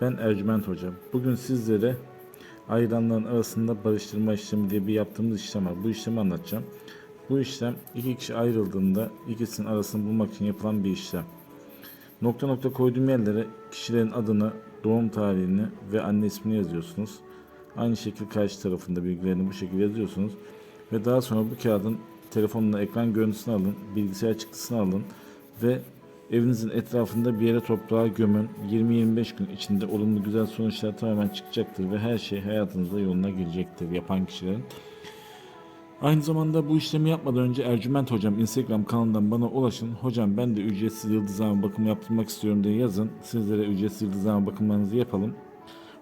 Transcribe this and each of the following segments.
Ben Ercüment Hocam. Bugün sizlere ayrılanların arasında barıştırma işlemi diye bir yaptığımız işlem var. Bu işlemi anlatacağım. Bu işlem iki kişi ayrıldığında ikisinin arasını bulmak için yapılan bir işlem. Nokta nokta koyduğum yerlere kişilerin adını, doğum tarihini ve anne ismini yazıyorsunuz. Aynı şekilde karşı tarafında bilgilerini bu şekilde yazıyorsunuz. Ve daha sonra bu kağıdın telefonla ekran görüntüsünü alın, bilgisayar çıktısını alın ve evinizin etrafında bir yere toprağa gömün. 20-25 gün içinde olumlu güzel sonuçlar tamamen çıkacaktır ve her şey hayatınızda yoluna girecektir yapan kişilerin. Aynı zamanda bu işlemi yapmadan önce Ercüment Hocam Instagram kanalından bana ulaşın. Hocam ben de ücretsiz yıldızlama bakımı yaptırmak istiyorum diye yazın. Sizlere ücretsiz yıldızlama bakımlarınızı yapalım.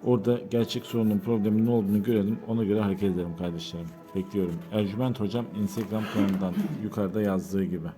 Orada gerçek sorunun problemin ne olduğunu görelim. Ona göre hareket edelim kardeşlerim. Bekliyorum. Ercüment Hocam Instagram kanalından yukarıda yazdığı gibi.